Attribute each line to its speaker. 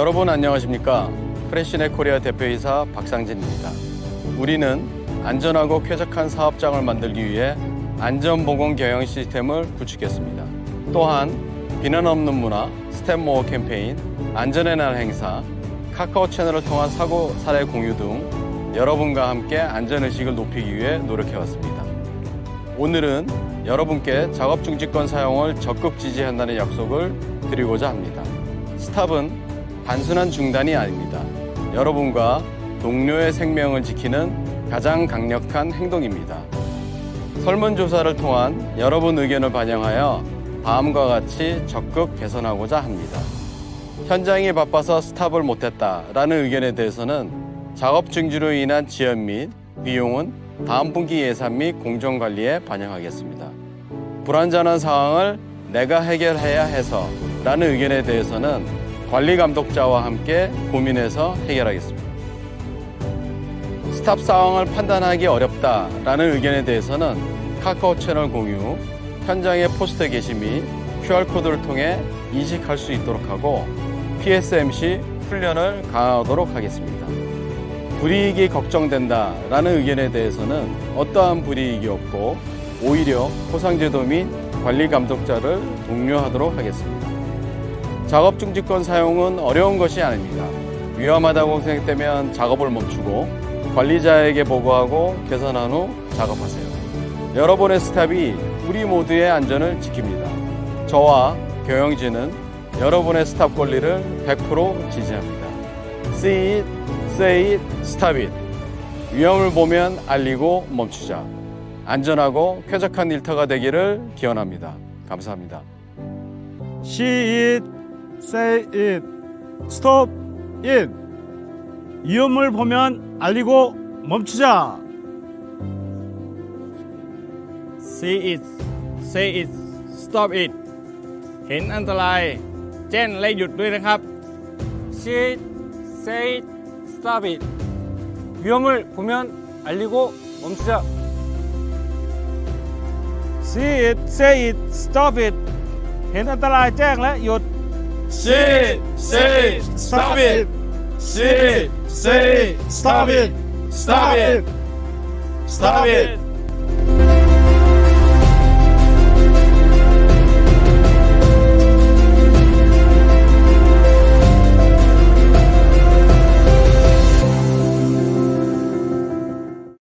Speaker 1: 여러분 안녕하십니까? 프레시넷 코리아 대표이사 박상진입니다. 우리는 안전하고 쾌적한 사업장을 만들기 위해 안전보건 경영 시스템을 구축했습니다. 또한 비난 없는 문화, 스텝 모어 캠페인, 안전의 날 행사, 카카오 채널을 통한 사고 사례 공유 등 여러분과 함께 안전의식을 높이기 위해 노력해왔습니다. 오늘은 여러분께 작업 중지권 사용을 적극 지지한다는 약속을 드리고자 합니다. 스탑은 단순한 중단이 아닙니다. 여러분과 동료의 생명을 지키는 가장 강력한 행동입니다. 설문조사를 통한 여러분 의견을 반영하여 다음과 같이 적극 개선하고자 합니다. 현장이 바빠서 스탑을 못했다라는 의견에 대해서는 작업 중지로 인한 지연 및 비용은 다음 분기 예산 및 공정 관리에 반영하겠습니다. 불완전한 상황을 내가 해결해야 해서 라는 의견에 대해서는 관리 감독자와 함께 고민해서 해결하겠습니다. 스탑 상황을 판단하기 어렵다라는 의견에 대해서는 카카오 채널 공유, 현장의 포스터 게시 및 QR코드를 통해 인식할 수 있도록 하고 PSMC 훈련을 강화하도록 하겠습니다. 불이익이 걱정된다라는 의견에 대해서는 어떠한 불이익이 없고 오히려 포상제도 및 관리 감독자를 독려하도록 하겠습니다. 작업 중지권 사용은 어려운 것이 아닙니다. 위험하다고 생각되면 작업을 멈추고 관리자에게 보고하고 개선한 후 작업하세요. 여러분의 스탑이 우리 모두의 안전을 지킵니다. 저와 경영진은 여러분의 스탑 권리를 100% 지지합니다. See it, say it, stop it. 위험을 보면 알리고 멈추자. 안전하고 쾌적한 일터가 되기를 기원합니다. 감사합니다.
Speaker 2: See it, say it, stop it. 위험을 보면 알리고 멈추자.
Speaker 3: See it say it stop it เห็นอันตราย แจ้งและหยุดด้วยนะครับ See it say it stop it 위험을 보면 알리고 멈추자
Speaker 2: See it, say it, stop it. เห็นอันตรายแจ้งและหยุด
Speaker 4: Say it. Say it. Stop it. Say it. Say it. Stop it. Stop it. Stop it.